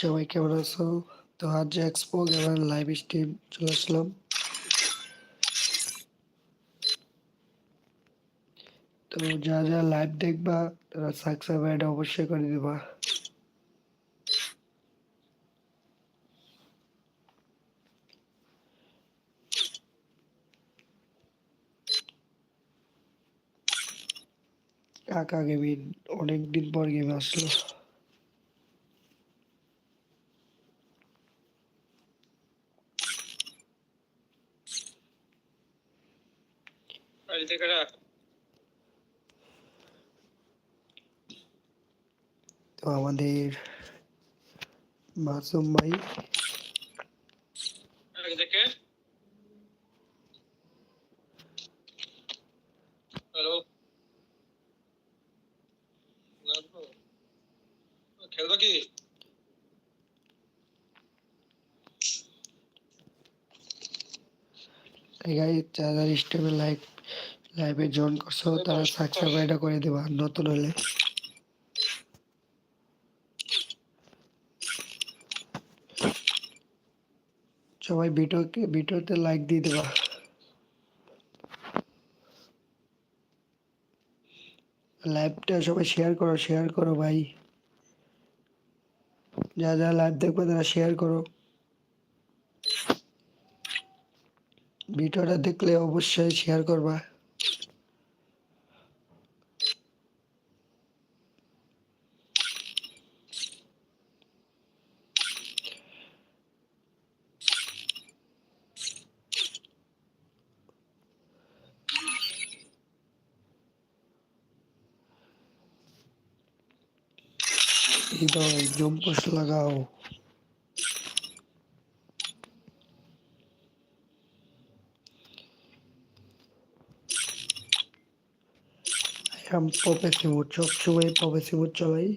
সবাই কেমন আছো? তো আজ এক্সপো লাইভ স্ট্রিম চলে আসলাম। তো যা যা লাইভ দেখবা, তারা সাবস্ক্রাইব অবশ্যই করে দিবা। কাকা অনেকদিন পর গেমে আসলো। তো আমাদের মাসুম ভাই হ্যালো খেলব কি এই গাই যারা স্ট্রিমে লাইভ লাইভে জয়েন করছ তারা সাবস্ক্রাইব করে দেবা নতুন হলে। সবাই ভিডিওকে ভিডিওতে লাইক দিয়ে দেবা। লাইভটা সবাই শেয়ার করো শেয়ার করো ভাই। যা যা লাইভ দেখবে তারা শেয়ার করো। ভিডিওটা দেখলে অবশ্যই শেয়ার করবা। জম্পস লাগাও। আমি পপে সিমুট সবসময় পপে সিমুট চালাই।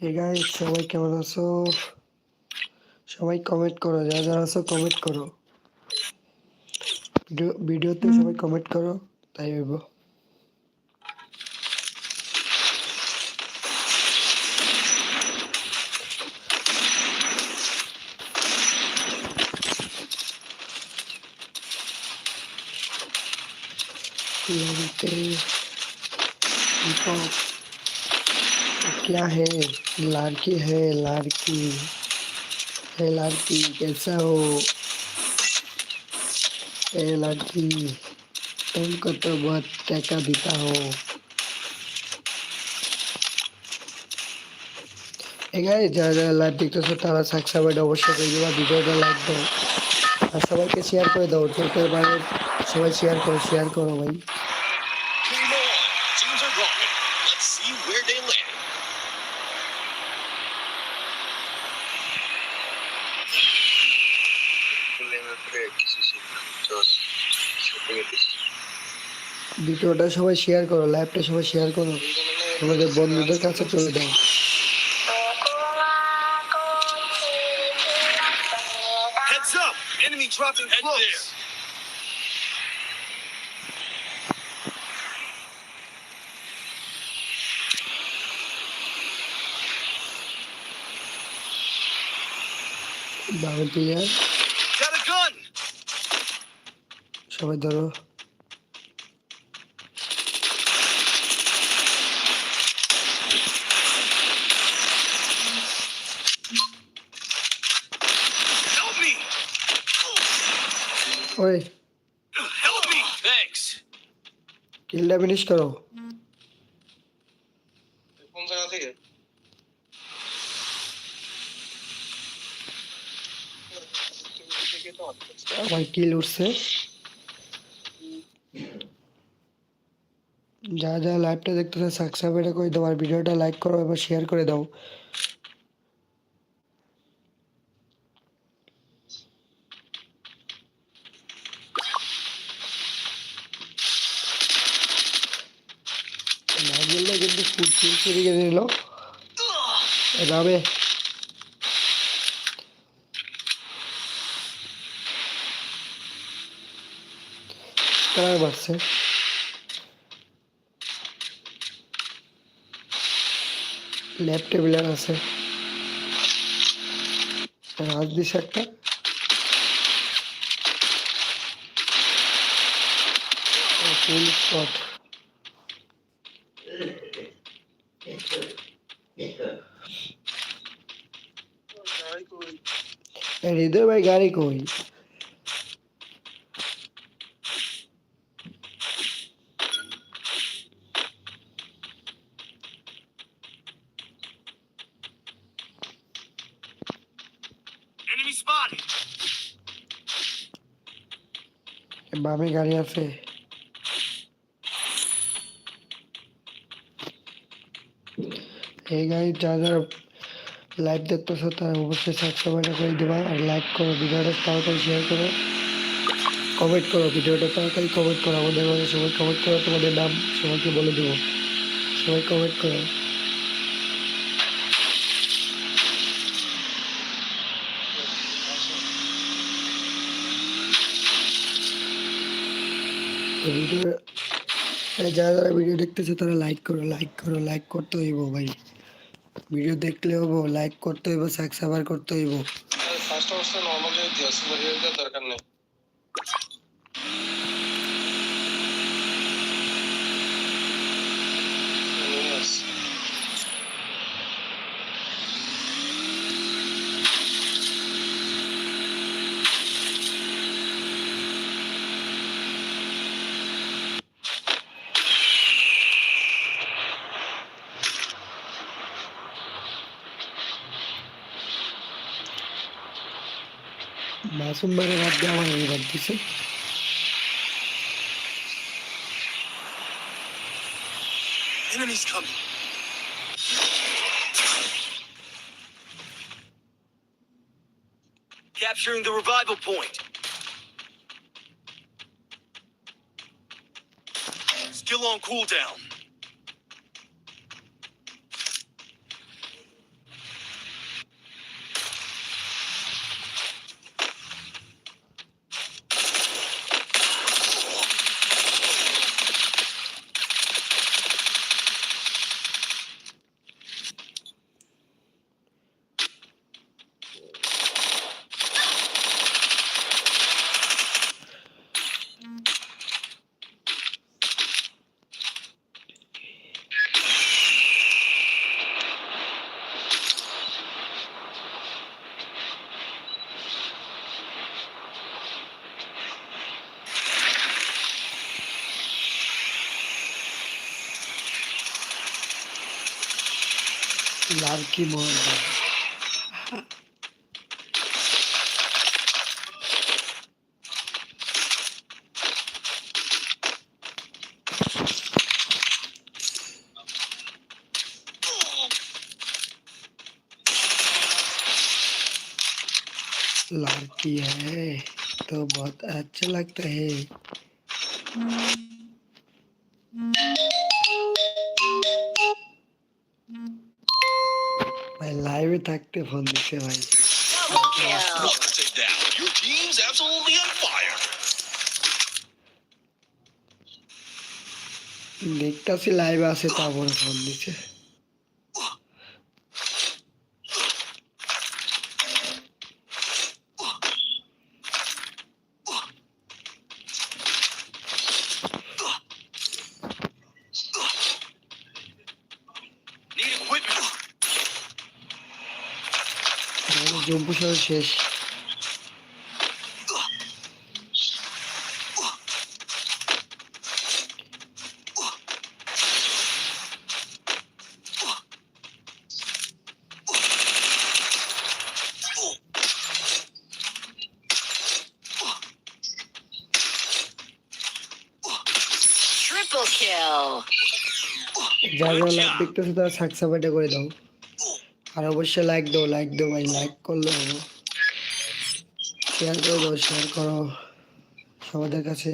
হে সবাই কেমন আছো সবাই কমেন্ট করো যারা যারা আছো কমেন্ট করো ভিডিওতে সবাই কমেন্ট করো তাই হইব Lente. Hip. क्या है लड़की है लड़की है लड़की कैसा हो ए लड़की तुमको तो बहुत टका देता हो এগাই যারা যারা লাইভ দেখতেছো তারা সাবস্ক্রাইব অবশ্যই করে দিবা ভিডিওটা লাইক দাও আর সবাইকে শেয়ার করে দাও ছোট বাইরে সবাই শেয়ার করো শেয়ার করো ভাই ভিডিওটা সবাই শেয়ার করো লাইভটা সবাই শেয়ার করো তোমাদের বন্ধুদের কাছে চলে দাও Heads up. Enemy dropping close. there. বাবু প্লেয়ার Got a gun. সবাই ধরো ওই। Help me. Thanks. কিলটা ফিনিশ করো। কোন জায়গা থেকে? আমার কিল উঠছে। যা যা লাইভটা দেখতেছে সাবস্ক্রাইব করে দাও আর ভিডিওটা লাইক করো এবং শেয়ার করে দাও। কার বাড়ছে ল্যাপ টেবিলে আছে রাজ দিস একটা ফুল স্পট গাড়ি কই হৃদয় ভাই গাড়ি কই spotted. বামে গাড়ি আছে। এই গাড়ি যারা লাইভ দেখতেছো তারা অবশ্যই সাবস্ক্রাইব করে দেবা আর লাইক করো, ভিডিওটা তাড়াতাড়ি শেয়ার করো কমেন্ট করো, ভিডিওটা তাড়াতাড়ি কমেন্ট করো, আমাদের সবাই কমেন্ট করো, তোমাদের নাম সবাইকে বলে দেবো। সবাই কমেন্ট করো তো ভিডিও যারা যারা ভিডিও দেখতেছে তারা লাইক করো লাইক করো লাইক করতে হইব ভাই। ভিডিও দেখলে হব লাইক করতে হইব সাবস্ক্রাইবার করতে হইব। ফার্স্ট অবস্থা নরমাল দিয়ে দিও সুপার দরকার নেই। মাসুম ভাইয়ের বাদ দিয়ে আমার এই বাদ দিছে Enemies coming. Capturing the revival point. Still on cooldown. लाड़की बोल लाड़की है तो बहुत अच्छा लगता है। हम्म। हम्म। থাকতে ফোন দিতে ভাই দেখতেছি লাইভ আছে তারপরে ফোন দিচ্ছে। জম্পু শহর শেষ. যারা যারা লাইভ দেখতেছে তারা সাবস্ক্রাইবটা করে দাও আর অবশ্যই লাইক দাও লাইক দাও ভাই লাইক করলে শেয়ার করে দাও শেয়ার করো। সবাদের কাছে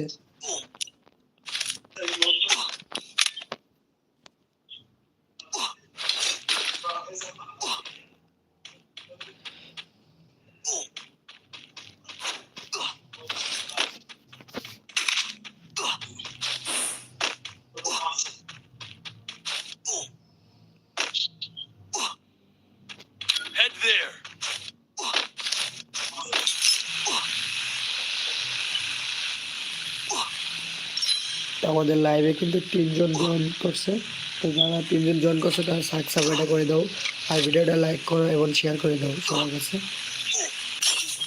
আমাদের লাইভে কিন্তু তিনজন জয়েন করছে। তো যারা তিনজন জয়েন করছে তারা সাবস্ক্রাইবটা করে দাও। আর ভিডিওটা লাইক করো এবং শেয়ার করে দাও সবার কাছে।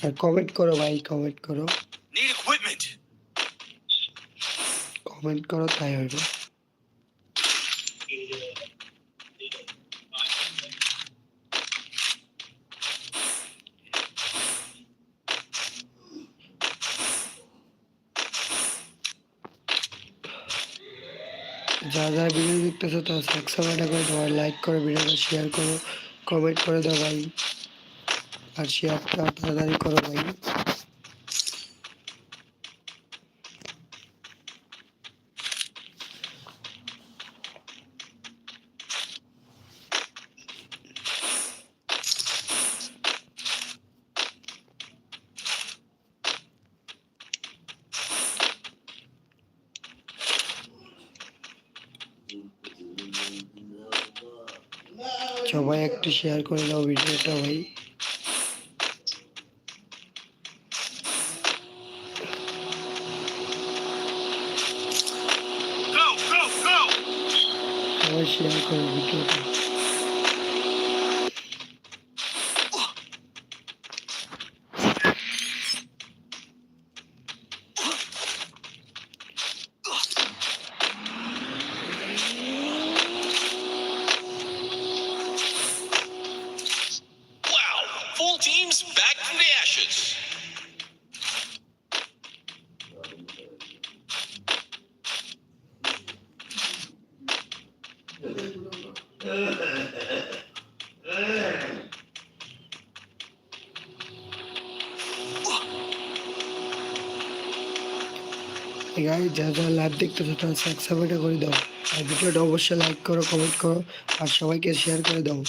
আর কমেন্ট করো ভাই কমেন্ট করো। কমেন্ট করো তাই হইবে যা যা ভিডিও দেখতেছো তো সাবস্ক্রাইবটা করে দাও লাইক করো ভিডিওটা শেয়ার করো কমেন্ট করে দাও ভাই। আর শেয়ারটা তাড়াতাড়ি করো ভাই। সবাই একটু শেয়ার করে দাও ভিডিওটা ভাই। গাই যা যা লাইভ দেখতেছো তারা সাবস্ক্রাইবটা করে দাও। আর ভিডিওটা অবশ্যই লাইক করো কমেন্ট করো, আর সবাইকে শেয়ার করে দাও।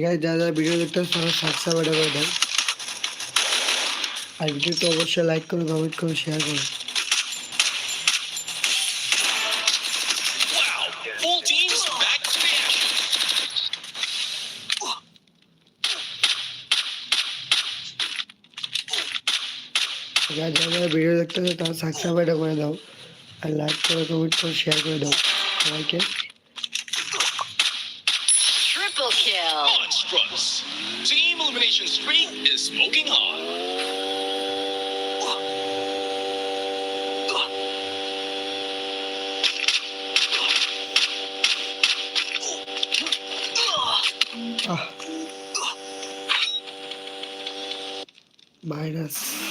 এখানে যা যা ভিডিও দেখতে তারা সাবস্ক্রাইবটা করে দাও আর ভিডিওটা অবশ্যই লাইক করো কমেন্ট করো শেয়ার করো Wow! Full teams back to the ashes. এখানে যা যা ভিডিও দেখতে তারা সাবস্ক্রাইবটা করে দাও আর লাইক করো কমেন্ট করো শেয়ার করে দাও সবাইকে and struts. Team Illumination Street is smoking hot. minus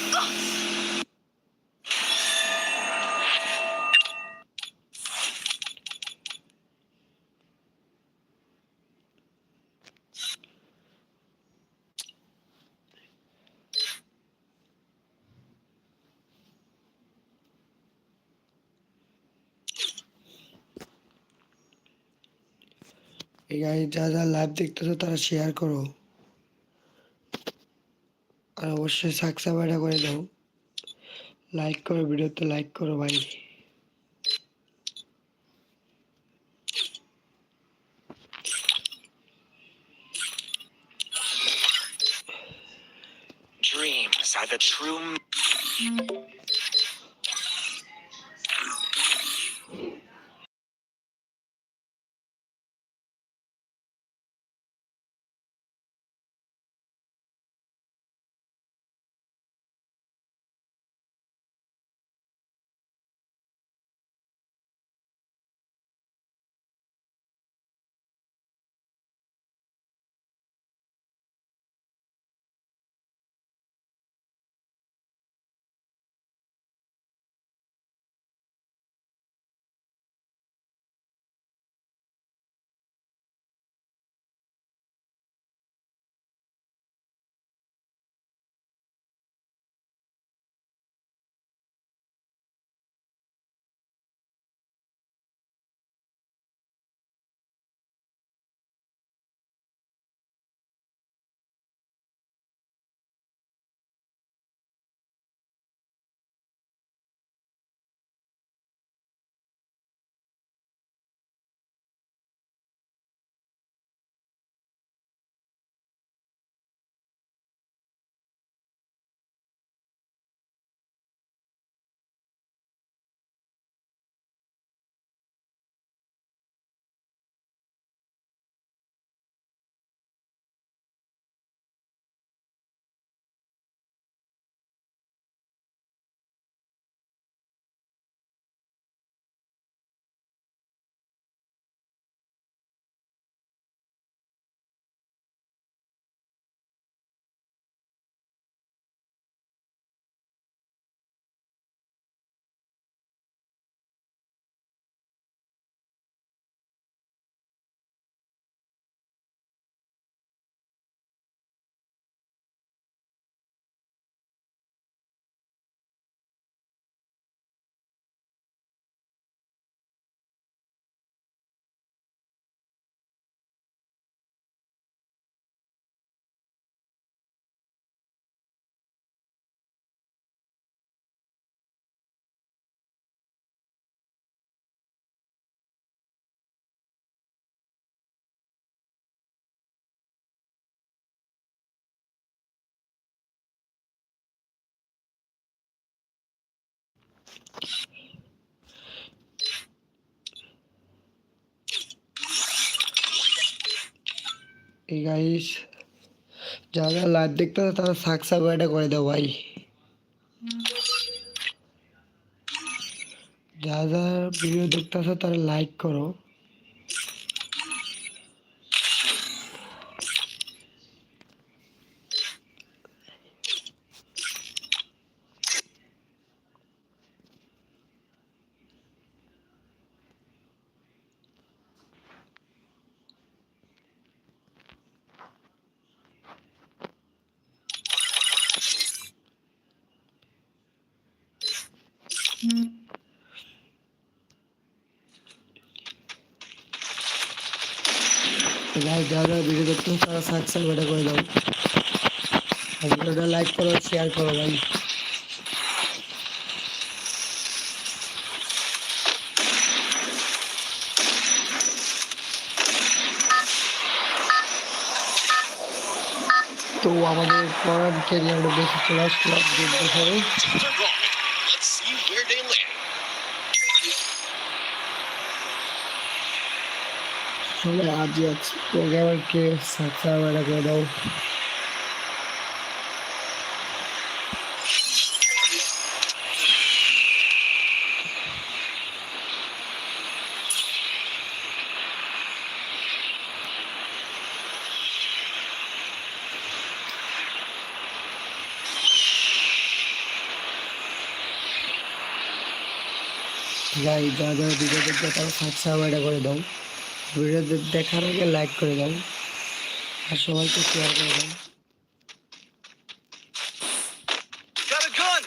গাড়ি যা যা লাইভ দেখতেছো তারা শেয়ার করো। আর অবশ্যই সাকসাবাইটা করে দাও। লাইক করো ভিডিওতে লাইক করো ভাই। এই গাইস যারা লাইভ দেখতে তারা সাবস্ক্রাইবটা করে দাও ভাই। যারা ভিডিও দেখতে আসো তারা লাইক করো গাইস যারা যারা ভিডিও দেখতে আসো তারা সাবস্ক্রাইবটা করে দাও আর ভিডিওটা লাইক করো শেয়ার করো ভাই। তো আমাদের পড়ার ক্যারিয়ারটা বেশি ক্লাস ক্লাস দেখতে দেখাবে সবাই আজই আছে প্রোগ্রামারকে সাবস্ক্রাইবটা করে দাও গাই যা যা ভিডিও দেখবে তারা সাবস্ক্রাইবটা করে দাও ভিডিও দেখার আগে লাইক করে দেন আর সবাইকে শেয়ার করে দাও Got a gun!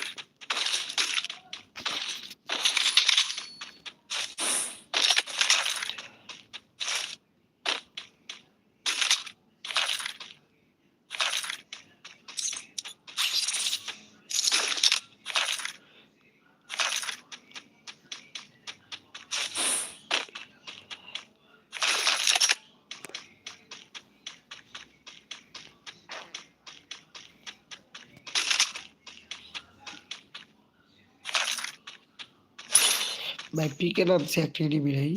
ভাই পিকে নামছে একটা এনিমি ভাই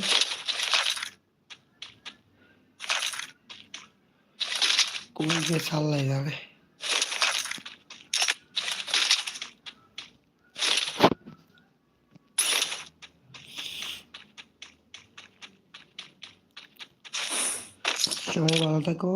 কোন যে সাল্লাই যাবে সবাই ভালো থাকো